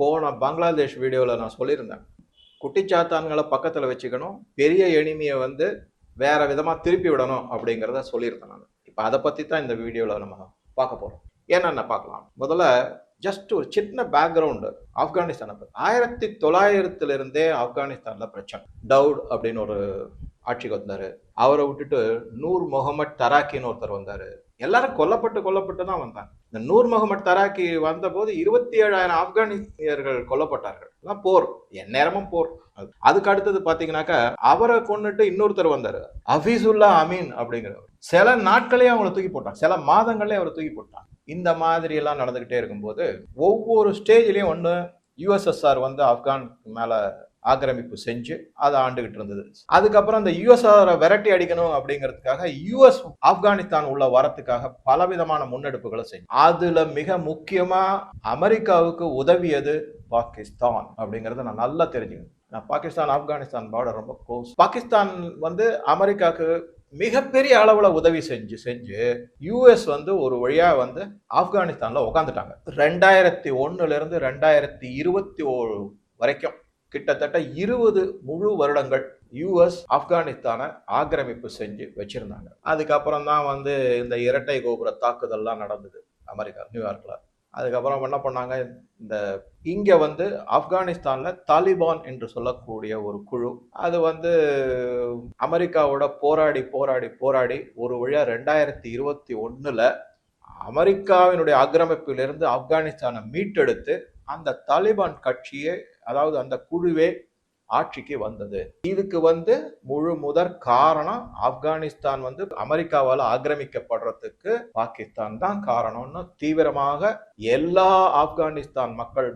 போன பங்களாதேஷ் வீடியோவில் நான் சொல்லியிருந்தேன். குட்டிச்சாத்தான்களை பக்கத்தில் வச்சுக்கணும் பெரிய எளிமையை வந்து வேற விதமாக திருப்பி விடணும் அப்படிங்கிறத சொல்லியிருந்தேன் நான். இப்போ அதை பற்றி தான் இந்த வீடியோவில் நம்ம பார்க்க போகிறோம் என்னென்ன பார்க்கலாம்? முதல்ல ஜஸ்ட் ஒரு சின்ன பேக்ரவுண்டு ஆப்கானிஸ்தானை பற்றி ஆயிரத்தி தொள்ளாயிரத்துலேருந்தே ஆப்கானிஸ்தானில் பிரச்சனை. டவுட் அப்படின்னு ஒரு ஆட்சிக்கு வந்தார். அவரை விட்டுட்டு நூர் முகமது தராக்கின்னு ஒருத்தர் வந்தார். எல்லாரும் கொல்லப்பட்டு கொல்லப்பட்டு தான் வந்தாங்க. இந்த நூர் முகமது தராக்கி வந்தபோது இருபத்தி ஏழாயிரம் ஆப்கானிஸ்தியர்கள் கொல்லப்பட்டார்கள். எல்லாம் போர். எந்நேரமும் போர். அதுக்கு அடுத்தது பாத்தீங்கன்னாக்கா அவரை கொண்டுட்டு இன்னொருத்தர் வந்தாரு. ஹபீசுல்லா அமீன் அப்படிங்கிறவர். சில நாட்களே அவங்கள தூக்கி போட்டான் சில மாதங்களே அவரை தூக்கி போட்டான் இந்த மாதிரி எல்லாம் நடந்துகிட்டே இருக்கும்போது ஒவ்வொரு ஸ்டேஜ்லயும் ஒன்று யுஎஸ்எஸ்ஆர் வந்து ஆப்கான் மேல ஆக்கிரமிப்பு செஞ்சு அதை ஆண்டுகிட்டு இருந்தது. அதுக்கப்புறம் அந்த யூஎஸ் விரட்டி அடிக்கணும் அப்படிங்கிறதுக்காக யூஎஸ் ஆப்கானிஸ்தான் உள்ள வரத்துக்காக பலவிதமான முன்னெடுப்புகளை செய்யும் அதுல மிக முக்கியமா அமெரிக்காவுக்கு உதவியது பாகிஸ்தான் அப்படிங்கறத நான் நல்லா தெரிஞ்சுக்கணும். நான் பாகிஸ்தான் ஆப்கானிஸ்தான் பார்டர் ரொம்ப க்ளோஸ் பாகிஸ்தான் வந்து அமெரிக்காவுக்கு மிகப்பெரிய அளவில் உதவி செஞ்சு செஞ்சு யூஎஸ் வந்து ஒரு வழியாக வந்து ஆப்கானிஸ்தானில் உட்காந்துட்டாங்க ரெண்டாயிரத்தி ஒன்றுலேருந்து ரெண்டாயிரத்தி இருபத்தி ஓ வரைக்கும். கிட்டத்தட்ட இருபது முழு வருடங்கள் யூஎஸ் ஆப்கானிஸ்தானை ஆக்கிரமிப்பு செஞ்சு வச்சுருந்தாங்க. அதுக்கப்புறம் தான் வந்து இந்த இரட்டை கோபுர தாக்குதல்லாம் நடந்தது அமெரிக்கா நியூயார்க்கில் அதுக்கப்புறம் என்ன பண்ணாங்க? இந்த இங்கே வந்து ஆப்கானிஸ்தானில் தாலிபான் என்று சொல்லக்கூடிய ஒரு குழு அது வந்து அமெரிக்காவோட போராடி போராடி போராடி ஒரு வழியாக ரெண்டாயிரத்தி இருபத்தி ஒன்றில் அமெரிக்காவினுடைய ஆக்கிரமிப்பிலிருந்து ஆப்கானிஸ்தானை மீட்டெடுத்து அந்த தாலிபான் கட்சியை அதாவது அந்த குழுவே ஆட்சிக்கு வந்தது. இதுக்கு வந்து முழு முதற் காரணம் ஆப்கானிஸ்தான் வந்து அமெரிக்காவால் ஆக்கிரமிக்கப்படுறதுக்கு பாகிஸ்தான் தான் காரணம்னு தீவிரமாக எல்லா ஆப்கானிஸ்தான் மக்கள்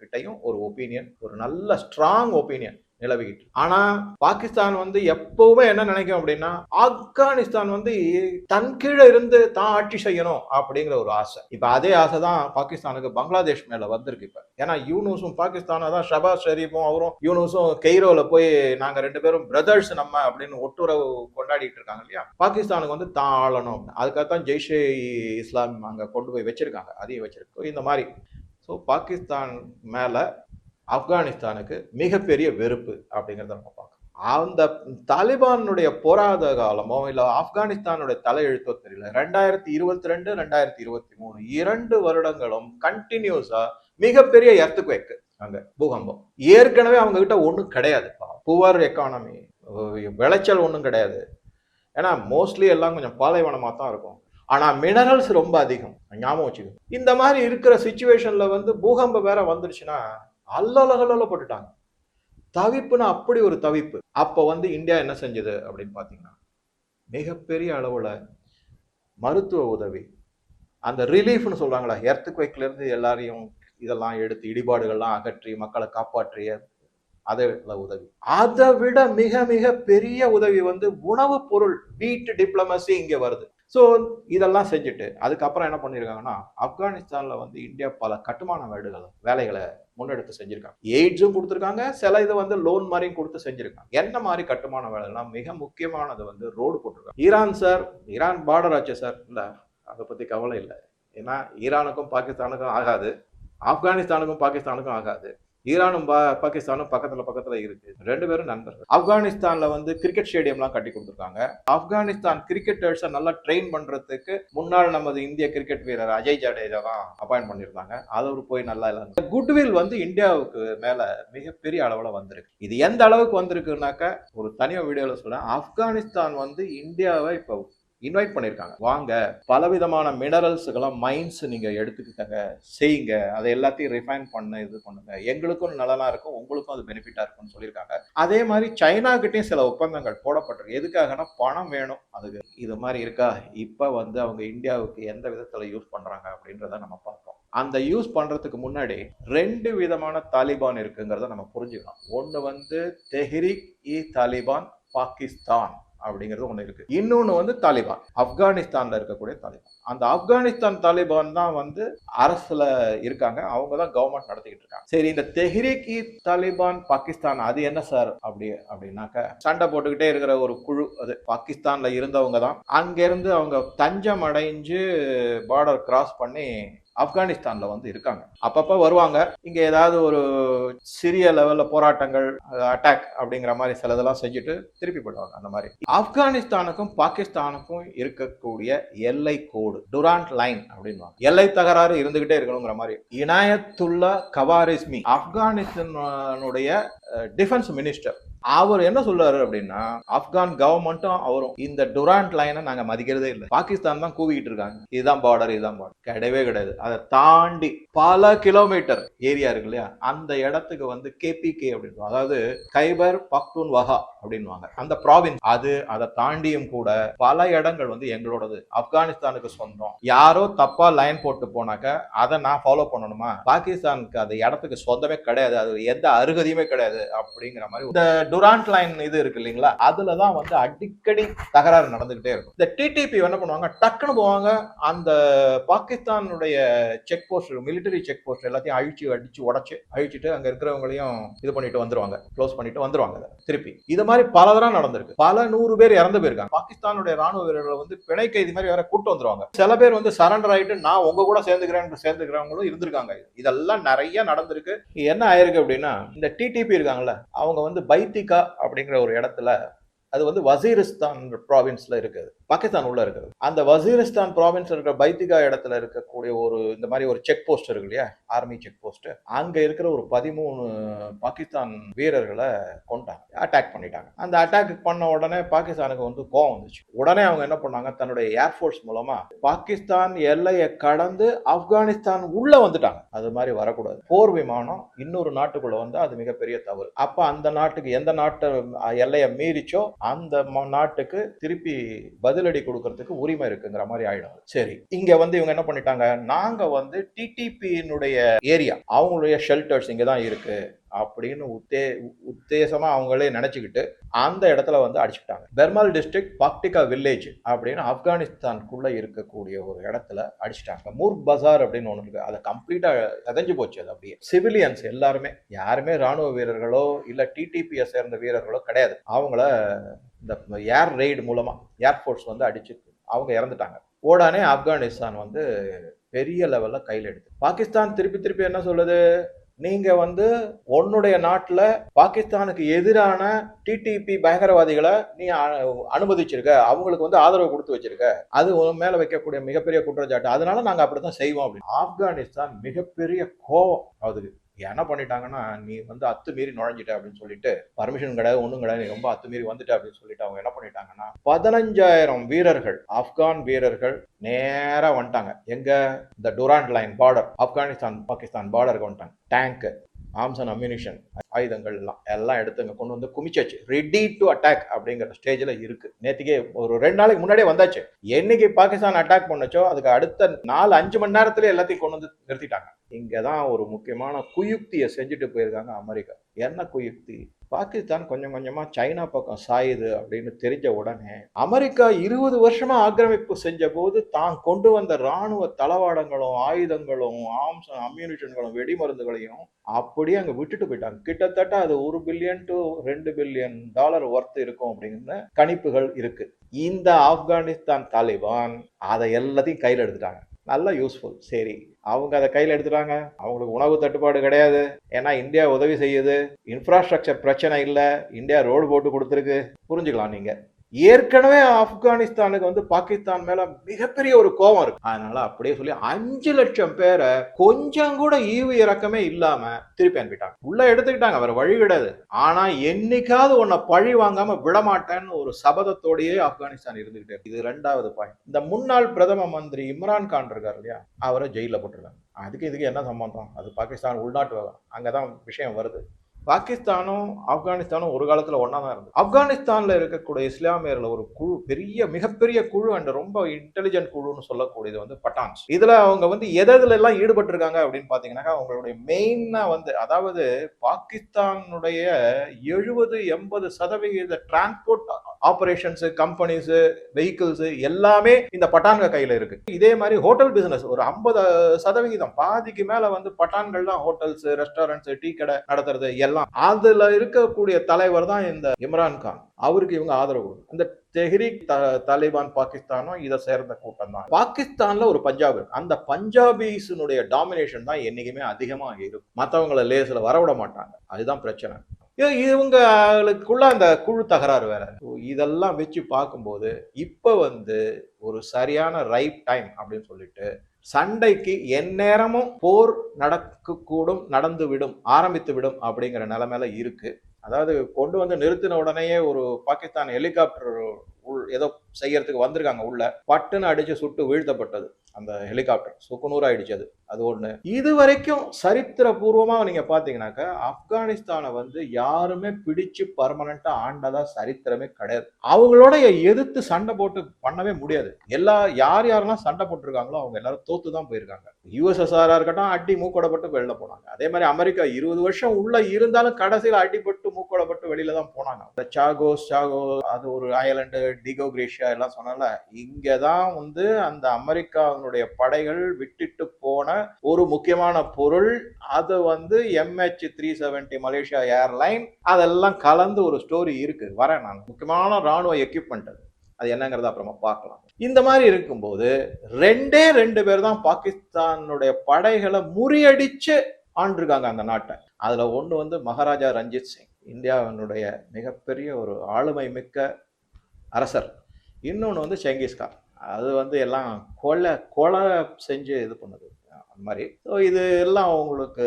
கிட்டையும் ஒரு ஒப்பீனியன் ஒரு நல்ல ஸ்ட்ராங் ஒப்பீனியன் நிலவிக்கிட்டு ஆனா பாகிஸ்தான் வந்து எப்பவுமே என்ன நினைக்கும் அப்படின்னா ஆப்கானிஸ்தான் வந்து தன் கீழே இருந்து தான் ஆட்சி செய்யணும் அப்படிங்கிற ஒரு ஆசை. இப்ப அதே ஆசை தான் பாகிஸ்தானுக்கு பங்களாதேஷ் மேல வந்திருக்கு இப்ப. ஏன்னா யூனூஸும் பாகிஸ்தானா தான் ஷபாஸ் ஷெரீஃபும் அவரும் யூனூஸும் கெய்ரோல போய் நாங்க ரெண்டு பேரும் பிரதர்ஸ் நம்ம அப்படின்னு ஒட்டுறவு கொண்டாடிட்டு இருக்காங்க இல்லையா? பாகிஸ்தானுக்கு வந்து தான் ஆளணும் அதுக்காகத்தான் ஜெய்ஷே இஸ்லாம் அங்க கொண்டு போய் வச்சிருக்காங்க அதையும் வச்சிருக்கோம் இந்த மாதிரி. ஸோ பாகிஸ்தான் மேலே ஆப்கானிஸ்தானுக்கு மிகப்பெரிய வெறுப்பு அப்படிங்கிறத நம்ம பார்க்கணும். அந்த தாலிபானுடைய போராத காலமோ இல்லை ஆப்கானிஸ்தானுடைய தலையெழுத்தோ தெரியல. ரெண்டாயிரத்தி இருபத்தி ரெண்டு ரெண்டாயிரத்தி இருபத்தி மூணு இரண்டு வருடங்களும் கண்டினியூஸா மிகப்பெரிய எர்த்துக்குவேக்கு அங்க பூகம்பம். ஏற்கனவே அவங்க கிட்ட ஒன்றும் கிடையாது. புவர் எக்கானமி விளைச்சல் ஒன்றும் கிடையாது. ஏன்னா மோஸ்ட்லி எல்லாம் கொஞ்சம் பாலைவனமாக தான் இருக்கும். ஆனால் மினரல்ஸ் ரொம்ப அதிகம். ஞாபகம் வச்சுக்கோங்க. இந்த மாதிரி இருக்கிற சுச்சுவேஷனில் வந்து பூகம்பம் வேற வந்துடுச்சுன்னா அல்லலகல்ல போட்டுட்டாங்க. தவிப்புன்னா அப்படி ஒரு தவிப்பு. அப்போ வந்து இந்தியா என்ன செஞ்சது அப்படின்னு பார்த்தீங்கன்னா மிகப்பெரிய அளவில் மருத்துவ உதவி. அந்த ரிலீஃப்னு சொல்கிறாங்களா எர்த்து இருந்து எல்லாரையும் இதெல்லாம் எடுத்து இடிபாடுகள்லாம் அகற்றி மக்களை காப்பாற்றிய அதை உதவி. அதை விட மிக மிக பெரிய உதவி வந்து உணவுப் பொருள் வீட்டு டிப்ளமசி இங்கே வருது. ஸோ இதெல்லாம் செஞ்சுட்டு அதுக்கப்புறம் என்ன பண்ணியிருக்காங்கன்னா ஆப்கானிஸ்தானில் வந்து இந்தியா பல கட்டுமான வீடுகள் வேலைகளை முன்னெடுத்து செஞ்சுருக்காங்க. எய்ட்ஸும் கொடுத்துருக்காங்க சில இது வந்து லோன் மாதிரியும் கொடுத்து செஞ்சுருக்காங்க. என்ன மாதிரி கட்டுமான வேலைன்னா மிக முக்கியமானது வந்து ரோடு போட்டிருக்காங்க. ஈரான் சார் ஈரான் பார்டர் ஆச்சு சார். இல்லை அதை பற்றி கவலை இல்லை. ஏன்னா ஈரானுக்கும் பாகிஸ்தானுக்கும் ஆகாது ஆப்கானிஸ்தானுக்கும் பாகிஸ்தானுக்கும் ஆகாது. ஈரானும் பா பாகிஸ்தானும் பக்கத்துல பக்கத்துல இருக்கு. ரெண்டு பேரும் நண்பர்கள். ஆப்கானிஸ்தான்ல வந்து கிரிக்கெட் ஸ்டேடியம்லாம் கட்டி கொடுத்துருக்காங்க. ஆப்கானிஸ்தான் கிரிக்கெட்டர்ஸை நல்லா ட்ரெயின் பண்றதுக்கு முன்னாள் நமது இந்திய கிரிக்கெட் வீரர் அஜய் ஜடேஜா தான் அப்பாயின்ட் பண்ணியிருந்தாங்க. அவர் போய் நல்லா இல்லை குட்வில் வந்து இந்தியாவுக்கு மேல மிகப்பெரிய அளவுல வந்திருக்கு. இது எந்த அளவுக்கு வந்திருக்குனாக்க ஒரு தனியாக வீடியோல சொல்றேன். ஆப்கானிஸ்தான் வந்து இந்தியாவை இப்போ இன்வைட் பண்ணியிருக்காங்க வாங்க பலவிதமான மினரல்ஸுக்கெல்லாம் மைன்ஸ் நீங்கள் எடுத்துக்கிட்டங்க. செய்யுங்க. அதை எல்லாத்தையும் ரிஃபைன் பண்ண இது பண்ணுங்க. எங்களுக்கும் நலனா இருக்கும் உங்களுக்கும் அது பெனிஃபிட்டாக இருக்கும்னு சொல்லியிருக்காங்க. அதே மாதிரி சைனாக்கிட்டையும் சில ஒப்பந்தங்கள் போடப்பட்டிருக்கு. எதுக்காகனா பணம் வேணும். அதுக்கு இது மாதிரி இருக்கா? இப்போ வந்து அவங்க இந்தியாவுக்கு எந்த விதத்தில் யூஸ் பண்ணுறாங்க அப்படின்றத நம்ம பார்ப்போம். அந்த யூஸ் பண்ணுறதுக்கு முன்னாடி ரெண்டு விதமான தாலிபான் இருக்குங்கிறத நம்ம புரிஞ்சுக்கலாம் ஒன்று வந்து தெஹ்ரிக் இ தாலிபான் பாகிஸ்தான். அப்படிங்கிறது ஒன்று இருக்குது இன்னொன்று வந்து தாலிபான். ஆப்கானிஸ்தானில் இருக்கக்கூடிய தாலிபான். அந்த ஆப்கானிஸ்தான் தாலிபான் தான் வந்து அரசில் இருக்காங்க. அவங்க தான் கவர்மெண்ட் நடத்திக்கிட்டு இருக்காங்க. சரி இந்த தெஹ்ரிகி தாலிபான் பாகிஸ்தான் அது என்ன சார்? அப்படி அப்படின்னாக்க சண்டை போட்டுக்கிட்டே இருக்கிற ஒரு குழு அது. பாகிஸ்தானில் இருந்தவங்க தான். அங்கேருந்து அவங்க தஞ்சம் அடைஞ்சு பார்டர் கிராஸ் பண்ணி ஆப்கானிஸ்தான்ல வந்து இருக்காங்க. அப்பப்ப வருவாங்க. இங்க ஏதாவது ஒரு சிறிய லெவல்ல போராட்டங்கள் அட்டாக் அப்படிங்கிற மாதிரி சிலதெல்லாம் செஞ்சுட்டு திருப்பி போடுவாங்க அந்த மாதிரி. ஆப்கானிஸ்தானுக்கும் பாகிஸ்தானுக்கும் இருக்கக்கூடிய எல்லை கோடு டுராண்ட் லைன் அப்படின்வாங்க எல்லை தகராறு இருந்துகிட்டே இருக்கணுங்கிற மாதிரி. இனாயத்துல்லா கவாரிஸ்மி ஆப்கானிஸ்தானுடைய டிஃபென்ஸ் மினிஸ்டர் அவர் என்ன சொல்றாரு அப்படின்னா ஆப்கான் கவர்மெண்ட்டும் அவரும் இந்த டுராண்ட் லைனை நாங்க மதிக்கிறதே இல்லை. பாகிஸ்தான் தான் கூவிக்கிட்டு இருக்காங்க. இதுதான் பார்டர் இதுதான் பார்டர் கிடையவே கிடையாது. அதை தாண்டி பல கிலோமீட்டர் ஏரியா இருக்கு இல்லையா? அந்த இடத்துக்கு வந்து கேபிகே அப்படின்னு அதாவது கைபர் பக்டூன் வஹா அப்படின்வாங்க அந்த ப்ராவின்ஸ் அது அதை தாண்டியும் கூட பல இடங்கள் வந்து எங்களோடது. ஆப்கானிஸ்தானுக்கு சொந்தம். யாரோ தப்பா லைன் போட்டு போனாக்க அதை நான் ஃபாலோ பண்ணணுமா? பாகிஸ்தானுக்கு அந்த இடத்துக்கு சொந்தமே கிடையாது. அது எந்த அருகதையுமே கிடையாது அப்படிங்கிற மாதிரி இந்த டுராண்ட் லைன் இது இருக்கு இல்லைங்களா? அதுல தான் வந்து அடிக்கடி தகராறு நடந்துகிட்டே இருக்கும். இந்த டிடிபி என்ன பண்ணுவாங்க? டக்குன்னு போவாங்க. அந்த பாகிஸ்தானுடைய check post military check post எல்லாத்தையும் அழிச்சு அடிச்சு உடச்சு அழிச்சிட்டு அங்க இருக்கிறவங்களையும் இது பண்ணிட்டு வந்துருவாங்க. க்ளோஸ் பண்ணிட்டு வந்துருவாங்க திருப்பி. இது மாதிரி பல தடவை நடந்திருக்கு. பல நூறு பேர் இறந்து போயிருக்காங்க. பாகிஸ்தானுடைய ராணுவ வீரர்களை வந்து பிணை கைதி மாதிரி வேற கூட்டு வந்துருவாங்க. சில பேர் வந்து சரண்டர் ஆயிட்டு நான் உங்க கூட சேர்ந்துக்கிறேன் சேர்ந்துக்கிறவங்களும் இருந்திருக்காங்க. இதெல்லாம் நிறைய நடந்திருக்கு. என்ன ஆயிருக்கு அப்படின்னா இந்த டிடிபி இருக்காங்கல்ல அவங்க வந்து பைத்திகா அப்படிங்கிற ஒரு இடத்துல அது வந்து வசீரிஸ்தான் ப்ராவின்ஸ்ல இருக்குது. பாகிஸ்தான் உள்ள இருக்குது. அந்த வசீரிஸ்தான் ப்ராவின்ஸ்ல இருக்கிற பைத்திகா இடத்துல இருக்கக்கூடிய ஒரு இந்த மாதிரி ஒரு செக் போஸ்ட் இருக்கு இல்லையா? ஆர்மி செக் போஸ்ட் அங்க இருக்கிற ஒரு பதிமூணு பாகிஸ்தான் வீரர்களை கொண்டாங்க அட்டாக் பண்ணிட்டாங்க. அந்த அட்டாக் பண்ண உடனே பாகிஸ்தானுக்கு வந்து கோவம் வந்துச்சு. உடனே அவங்க என்ன பண்ணாங்க? தன்னுடைய ஏர்ஃபோர்ஸ் மூலமா பாகிஸ்தான் எல்லையை கடந்து ஆப்கானிஸ்தான் உள்ள வந்துட்டாங்க. அது மாதிரி வரக்கூடாது. போர் விமானம் இன்னொரு நாட்டுக்குள்ள வந்து அது மிகப்பெரிய தவறு. அப்ப அந்த நாட்டுக்கு எந்த நாட்டு எல்லையை மீறிச்சோ அந்த நாட்டுக்கு திருப்பி பதில் பதிலடி கொடுக்கறதுக்கு உரிமை இருக்குங்கிற மாதிரி ஆயிடும். சரி. இங்க வந்து இவங்க என்ன பண்ணிட்டாங்க? நாங்க வந்து டிடிபியினுடைய ஏரியா அவங்களுடைய ஷெல்டர்ஸ் இங்க தான் இருக்கு. அப்படின்னு உத்தே உத்தேசமா அவங்களே நினைச்சுக்கிட்டு அந்த இடத்துல வந்து அடிச்சுக்கிட்டாங்க. பெர்மல் டிஸ்ட்ரிக்ட் பாக்டிகா வில்லேஜ் அப்படின்னு ஆப்கானிஸ்தானுக்குள்ள இருக்கக்கூடிய ஒரு இடத்துல அடிச்சிட்டாங்க. மூர்க் பசார் அப்படின்னு ஒன்று இருக்கு. அதை கம்ப்ளீட்டா செதஞ்சு போச்சு அது அப்படியே. சிவிலியன்ஸ் எல்லாருமே யாருமே ராணுவ வீரர்களோ இல்ல டிடிபியை சேர்ந்த வீரர்களோ கிடையாது. அவங்கள இந்த ஏர் ரெய்டு மூலமா ஏர்ஃபோர்ஸ் வந்து அடிச்சு அவங்க இறந்துட்டாங்க. உடனே ஆப்கானிஸ்தான் வந்து பெரிய லெவலில் கையில் எடுத்து. பாகிஸ்தான் திருப்பி திருப்பி என்ன சொல்லுது? நீங்க வந்து உன்னுடைய நாட்டில் பாகிஸ்தானுக்கு எதிரான டிடிபி பயங்கரவாதிகளை நீ அனுமதிச்சிருக்க. அவங்களுக்கு வந்து ஆதரவு கொடுத்து வச்சிருக்க. அது உன் மேல வைக்கக்கூடிய மிகப்பெரிய குற்றச்சாட்டு. அதனால அப்படி அப்படித்தான் செய்வோம் அப்படின்னு. ஆப்கானிஸ்தான் மிகப்பெரிய கோபம் அதுக்கு என்ன பண்ணிட்டாங்கன்னா நீ வந்து அத்துமீறி நுழைஞ்சிட்ட அப்படின்னு சொல்லிட்டு பர்மிஷன் கிடையாது ஒன்றும் கிடையாது நீ ரொம்ப அத்துமீறி வந்துட்ட அப்படின்னு சொல்லிட்டு அவங்க என்ன பண்ணிட்டாங்கன்னா பதினஞ்சாயிரம் வீரர்கள் ஆப்கான் வீரர்கள் நேராக வந்துட்டாங்க. எங்க? இந்த Durand line border Afghanistan Pakistan பார்டருக்கு வந்துட்டாங்க. டேங்க் ஆர்ம்ஸ் அண்ட் அம்யூனிஷன் ஆயுதங்கள் எல்லாம் எல்லாம் எடுத்துங்க கொண்டு வந்து குமிச்சாச்சு. ரெடி டு அட்டாக் அப்படிங்கிற ஸ்டேஜில் இருக்கு. நேற்றுக்கே ஒரு ரெண்டு நாளைக்கு முன்னாடியே வந்தாச்சு. என்னைக்கு பாகிஸ்தான் அட்டாக் பண்ணச்சோ அதுக்கு அடுத்த நாலு அஞ்சு மணி நேரத்துல எல்லாத்தையும் கொண்டு வந்து நிறுத்திட்டாங்க. இங்கதான் ஒரு முக்கியமான குயுக்தியை செஞ்சுட்டு போயிருக்காங்க அமெரிக்கா. என்ன குயுக்தி? பாகிஸ்தான் கொஞ்சம் கொஞ்சமாக சைனா பக்கம் சாயுது அப்படின்னு தெரிஞ்ச உடனே அமெரிக்கா இருபது வருஷமாக ஆக்கிரமிப்பு செஞ்ச போது தான் கொண்டு வந்த ராணுவ தளவாடங்களும் ஆயுதங்களும் ஆம்ஸ் அம்யூனிஷன்களும் வெடிமருந்துகளையும் அப்படியே அங்கே விட்டுட்டு போயிட்டாங்க. கிட்டத்தட்ட அது ஒரு பில்லியன் டு ரெண்டு பில்லியன் டாலர் ஒர்த் இருக்கும் அப்படின்னு கணிப்புகள் இருக்கு. இந்த ஆப்கானிஸ்தான் தாலிபான் அதை எல்லாத்தையும் கையில் எடுத்துட்டாங்க. நல்லா யூஸ்ஃபுல் சரி அவங்க அதை கையில் எடுத்துட்டாங்க. அவங்களுக்கு உணவு தட்டுப்பாடு கிடையாது. ஏன்னா இந்தியா உதவி செய்யுது. இன்ஃப்ராஸ்ட்ரக்சர் பிரச்சனை இல்லை. இந்தியா ரோடு போட்டு கொடுத்துருக்கு. புரிஞ்சுக்கலாம் நீங்கள் ஏற்கனவே ஆப்கானிஸ்தானுக்கு வந்து பாகிஸ்தான் மேல மிகப்பெரிய ஒரு கோபம் இருக்கு. அதனால அப்படியே சொல்லி அஞ்சு லட்சம் பேரை கொஞ்சம் கூட ஈவு இறக்கமே இல்லாம திருப்பி அனுப்பிட்டாங்க. உள்ள எடுத்துக்கிட்டாங்க வேற வழி கிடையாது ஆனா என்னைக்காவது உன்னை பழி வாங்காம விடமாட்டேன்னு ஒரு சபதத்தோடயே ஆப்கானிஸ்தான் இருந்துகிட்டே இது ரெண்டாவது பாயிண்ட் இந்த முன்னாள் பிரதம மந்திரி இம்ரான் கான் இருக்கார் இல்லையா? அவரை ஜெயில போட்டிருக்காங்க. அதுக்கு இதுக்கு என்ன சம்பந்தம்? அது பாகிஸ்தான் உள்நாட்டு விவகாரம் அங்கதான் விஷயம் வருது. பாகிஸ்தானும் ஆப்கானிஸ்தானும் ஒரு காலத்தில் ஒன்றா தான் இருந்தது. ஆப்கானிஸ்தானில் இருக்கக்கூடிய இஸ்லாமியர்கள் ஒரு குழு பெரிய மிகப்பெரிய குழு அண்ட் ரொம்ப இன்டெலிஜென்ட் குழுன்னு சொல்லக்கூடியது வந்து பட்டான்ஸ். இதில் அவங்க வந்து எதில் எல்லாம் ஈடுபட்டிருக்காங்க அப்படின்னு பார்த்தீங்கன்னாக்கா அவங்களுடைய மெயினாக வந்து அதாவது பாகிஸ்தானுடைய எழுபது எண்பது சதவிகித டிரான்ஸ்போர்ட் ஆப்ரேஷன்ஸு கம்பெனிஸு வெஹிக்கிள்ஸு எல்லாமே இந்த பட்டான்க கையில் இருக்கு. இதே மாதிரி ஹோட்டல் பிசினஸ் ஒரு ஐம்பது சதவிகிதம். பாதிக்கு மேலே வந்து பட்டான்கள் தான் ஹோட்டல்ஸ் ரெஸ்டாரண்ட்ஸ் டீ கடை நடத்துறது எல்லாம் அதுல இருக்கக்கூடிய தலைவர் தான் இந்த இம்ரான் கான். அவருக்கு இவங்க ஆதரவு கொடுக்கும். இந்த தெஹ்ரீக் த- தாலிபான் பாகிஸ்தானும் இதை சேர்ந்த கூட்டம் தான். பாகிஸ்தான்ல ஒரு பஞ்சாப் இருக்கு. அந்த பஞ்சாபிஸினுடைய டாமினேஷன் தான் என்னைக்குமே அதிகமா இருக்கும். மற்றவங்களை லேசில் வரவிட மாட்டாங்க. அதுதான் பிரச்சனை. இவங்களுக்குள்ள அந்த குழு தகராறு வேற. இதெல்லாம் வச்சு பார்க்கும்போது இப்போ வந்து ஒரு சரியான ரைட் டைம் அப்படின்னு சொல்லிட்டு சண்டைக்கு எந்நேரமும் போர் நடக்கக்கூடும் நடந்து விடும் ஆரம்பித்து விடும் அப்படிங்கிற நிலைமையில இருக்கு. அதாவது கொண்டு வந்து நிறுத்தின உடனேயே ஒரு பாகிஸ்தான் ஹெலிகாப்டர் ஏதோ செய்யறதுக்கு வந்திருக்காங்க உள்ள. பட்டுன்னு அடிச்சு சுட்டு வீழ்த்தப்பட்டது. அந்த ஹெலிகாப்டர். சுக்குநூறு ஆயிடுச்சு அது. அது ஒண்ணு. இது வரைக்கும் சரித்திர பூர்வமா நீங்க பாத்தீங்கன்னாக்கா ஆப்கானிஸ்தானை வந்து யாருமே பிடிச்சு பர்மனண்டா ஆண்டதா சரித்திரமே கிடையாது. அவங்களோட எதிர்த்து சண்டை போட்டு பண்ணவே முடியாது. எல்லா யார் யாரெல்லாம் சண்டை போட்டிருக்காங்களோ அவங்க எல்லாரும் தோத்து தான் போயிருக்காங்க யூஎஸ்எஸ்ஆரா இருக்கட்டும் அடி மூக்கோடப்பட்டு வெளில போனாங்க. அதே மாதிரி அமெரிக்கா இருபது வருஷம் உள்ள இருந்தாலும் கடைசியில் அடிபட்டு மூக்கோடப்பட்டு வெளியில தான் போனாங்க. இந்த சாகோஸ் சாகோ அது ஒரு ஐலண்டு டிகோ கிரேஷியா எல்லாம் சொன்னால இங்கே தான் வந்து அந்த அமெரிக்காவினுடைய படைகள் விட்டுட்டு போன ஒரு முக்கியமான பொருள் அது வந்து MH three seventy Malaysia airline அதெல்லாம் கலந்து ஒரு ஸ்டோரி இருக்கு. வரேன் நான். முக்கியமான ராணுவ எக்யூப்மெண்ட் அது. அது என்னங்கிறத அப்புறமா பார்க்கலாம். இந்த மாதிரி இருக்கும்போது ரெண்டே ரெண்டு பேர் தான் பாகிஸ்தானுடைய படைகளை முறியடிச்சு ஆண்டிருக்காங்க அந்த நாட்டை. அதில் ஒன்று வந்து மகாராஜா ரஞ்சித் சிங். இந்தியாவினுடைய மிகப்பெரிய ஒரு ஆளுமை மிக்க அரசர். இன்னொன்று வந்து செங்கிஸ்கான் அது வந்து எல்லாம் கொலை கொலை செஞ்சு இது பண்ணுது. அந்த மாதிரி. ஸோ இது எல்லாம் உங்களுக்கு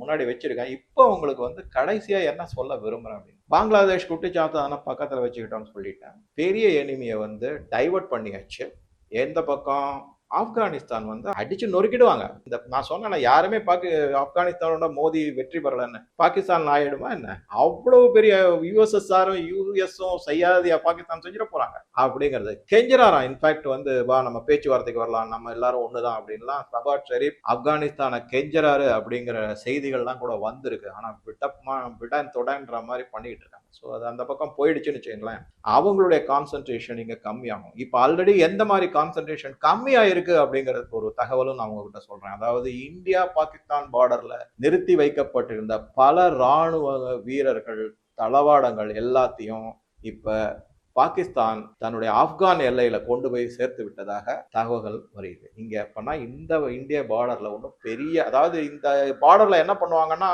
முன்னாடி வச்சுருக்கேன். இப்போ உங்களுக்கு வந்து கடைசியாக என்ன சொல்ல விரும்புகிறேன் அப்படின்னு. பங்களாதேஷ் குட்டிச்சாத்தான பக்கத்தில் வச்சுக்கிட்டோம்னு சொல்லிட்டேன். பெரிய எனிமியை வந்து டைவர்ட் பண்ணியாச்சு. எந்த பக்கம்? ஆப்கானிஸ்தான் வந்து அடிச்சு நொறுக்கிடுவாங்க. இந்த நான் சொன்னேன் யாருமே பாக்கி ஆப்கானிஸ்தானோட மோதி வெற்றி பெறலன்னு. பாகிஸ்தான் ஆயிடுமா என்ன? அவ்வளவு பெரிய யூஎஸ்எஸ்ஆரும் யூஎஸும் செய்யாதையா பாகிஸ்தான் செஞ்சிட போறாங்க. அப்படிங்கிறது கெஞ்சிராராம் இன்ஃபேக்ட் வந்து வா நம்ம பேச்சுவார்த்தைக்கு வரலாம். நம்ம எல்லாரும் ஒண்ணுதான் அப்படின்லாம் சபாட் ஷெரீப் ஆப்கானிஸ்தானை கெஞ்சிராரு அப்படிங்கிற செய்திகள்லாம் கூட வந்திருக்கு. ஆனா விட்டமா விடன் தொடன்ற மாதிரி பண்ணிட்டு இருக்காங்க. ஸோ அது அந்த பக்கம் போயிடுச்சுன்னு வச்சுங்களேன் அவங்களுடைய கான்சன்ட்ரேஷன் இங்கே கம்மியாகும். இப்போ ஆல்ரெடி எந்த மாதிரி கான்சன்ட்ரேஷன் கம்மியாக இருக்குது அப்படிங்கிறதுக்கு ஒரு தகவலும் நான் உங்ககிட்ட சொல்கிறேன் அதாவது இந்தியா பாகிஸ்தான் பார்டரில் நிறுத்தி வைக்கப்பட்டிருந்த பல ராணுவ வீரர்கள் தளவாடங்கள் எல்லாத்தையும் இப்போ பாகிஸ்தான் தன்னுடைய ஆப்கான் எல்லையில கொண்டு போய் சேர்த்து விட்டதாக தகவல்கள் வருது இங்க அப்பனா இந்த இந்திய பார்டர்ல ஒன்றும் பெரிய அதாவது இந்த பார்டர்ல என்ன பண்ணுவாங்கன்னா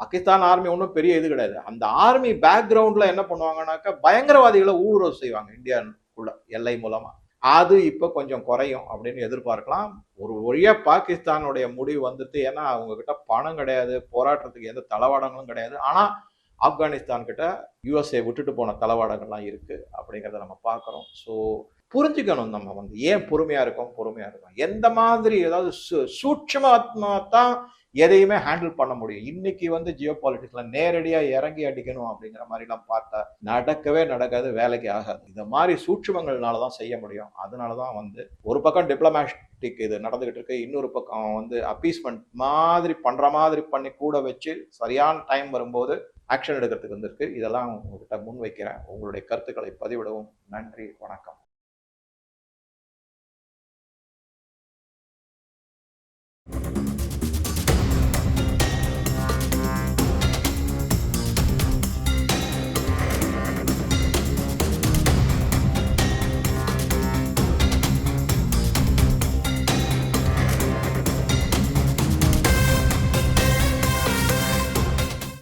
பாகிஸ்தான் ஆர்மி ஒன்றும் பெரிய இது கிடையாது. அந்த ஆர்மி பேக்ரவுண்டில் என்ன பண்ணுவாங்கன்னாக்கா பயங்கரவாதிகளை ஊடுருவ செய்வாங்க இந்தியாவுக்குள்ள எல்லை மூலமாக அது இப்போ கொஞ்சம் குறையும் அப்படின்னு எதிர்பார்க்கலாம். ஒரு வழியாக பாகிஸ்தானுடைய முடிவு வந்துட்டு ஏன்னா அவங்கக்கிட்ட பணம் கிடையாது போராட்டத்துக்கு எந்த தளவாடங்களும் கிடையாது. ஆனால் ஆப்கானிஸ்தான் கிட்ட யூஎஸ்ஏ விட்டுட்டு போன தளவாடங்கள்லாம் இருக்குது அப்படிங்கிறத நம்ம பார்க்குறோம். ஸோ புரிஞ்சுக்கணும் நம்ம வந்து. ஏன் பொறுமையா இருக்கோம்? பொறுமையா இருக்கோம். எந்த மாதிரி ஏதாவது சு- சூட்சுமமா தான் எதையுமே ஹேண்டில் பண்ண முடியும். இன்னைக்கு வந்து ஜியோ பாலிட்டிக்ஸ்ல நேரடியா இறங்கி அடிக்கணும் அப்படிங்கிற மாதிரிலாம் பார்த்தா நடக்கவே நடக்காது வேலைக்கு ஆகாது. இந்த மாதிரி சூட்சுமங்கள்னால தான் செய்ய முடியும். அதனால தான் வந்து ஒரு பக்கம் டிப்ளமேட்டிக் இது நடந்துகிட்டு இருக்கு இன்னொரு பக்கம் வந்து அப்பீஸ்மெண்ட் மாதிரி பண்ற மாதிரி பண்ணி கூட வச்சு சரியான டைம் வரும்போது ஆக்ஷன் எடுக்கிறதுக்கு வந்திருக்கு. இதெல்லாம் உங்ககிட்ட முன் வைக்கிறேன் உங்களுடைய கருத்துக்களை பதிவிடவும். நன்றி. வணக்கம்.